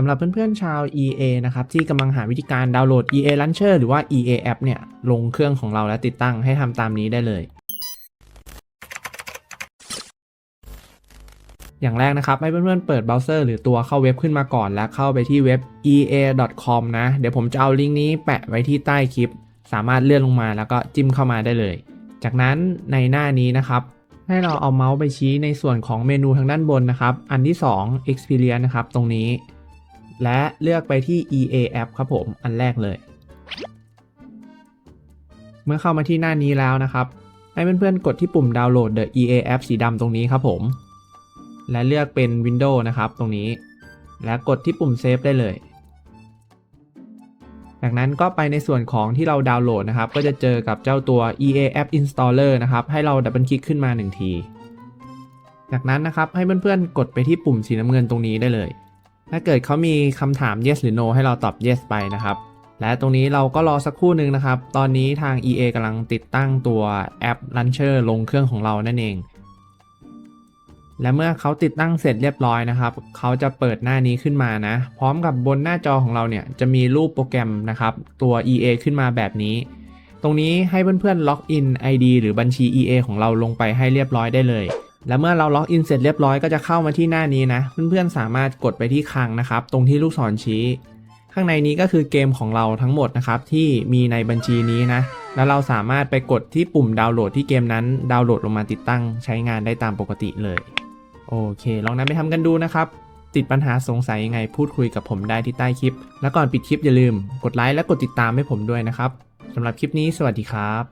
สำหรับเพื่อนๆชาว EA นะครับที่กำลังหาวิธีการดาวน์โหลด EA Launcher หรือว่า EA App เนี่ยลงเครื่องของเราและติดตั้งให้ทำตามนี้ได้เลย อย่างแรกนะครับให้เพื่อนๆเปิดเบราว์เซอร์หรือตัวเข้าเว็บขึ้นมาก่อน แล้วเข้าไปที่เว็บ ea.com นะ เดี๋ยวผมจะเอาลิงก์นี้แปะไว้ที่ใต้คลิป สามารถเลื่อนลงมาแล้วก็จิ้มเข้ามาได้เลย จากนั้นในหน้านี้นะครับให้เราเอาเมาส์ไปชี้ในส่วนของเมนูทางด้านบนนะครับ อันที่ 2 Experience นะครับตรงนี้ และเลือกไปที่ EA App ครับผมอันแรกเลย เมื่อเข้ามาที่หน้านี้แล้วนะครับ ให้เพื่อนๆกดที่ปุ่มดาวน์โหลด The EA App สีดำตรงนี้ครับผม และเลือกเป็น Windows นะครับตรงนี้ และกดที่ปุ่ม Save ได้เลย จากนั้นก็ไปในส่วนของที่เราดาวน์โหลดนะครับ ก็จะเจอกับเจ้าตัว EA App Installer นะครับ ให้เราดับเบิลคลิกขึ้นมา 1 ที จากนั้นนะครับให้เพื่อนๆกดไปที่ปุ่มสีน้ำเงินตรงนี้ได้เลย ถ้าเกิดเขามีคำถาม yes หรือ no ให้เราตอบ yes ไปนะครับ และตรงนี้เราก็รอสักครู่หนึ่งนะครับ ตอนนี้ทาง EA กำลังติดตั้งตัวแอป Launcher ลงเครื่องของเรานั่นเอง และเมื่อเขาติดตั้งเสร็จเรียบร้อยนะครับ เขาจะเปิดหน้านี้ขึ้นมานะ พร้อมกับบนหน้าจอของเราเนี่ยจะมีรูปโปรแกรมนะครับ ตัว EA ขึ้นมาแบบนี้ ตรงนี้ให้เพื่อนๆล็อกอิน ID หรือบัญชี EA ของเราลงไปให้เรียบร้อยได้เลย และเมื่อเราล็อกอินเสร็จเรียบร้อยก็จะเข้ามาที่หน้านี้นะ เพื่อนๆสามารถกดไปที่คลังนะครับ ตรงที่ลูกศรชี้ ข้างในนี้ก็คือเกมของเราทั้งหมดนะครับที่มีในบัญชีนี้นะ แล้วเราสามารถไปกดที่ปุ่มดาวน์โหลดที่เกมนั้น ดาวน์โหลดลงมาติดตั้งใช้งานได้ตามปกติเลย โอเค ลองนำไปทำกันดูนะครับ ติดปัญหาสงสัยยังไงพูดคุยกับผมได้ที่ใต้คลิป แล้วก่อนปิดคลิปอย่าลืม กดไลค์และกดติดตามให้ผมด้วยนะครับสำหรับคลิปนี้ สวัสดีครับ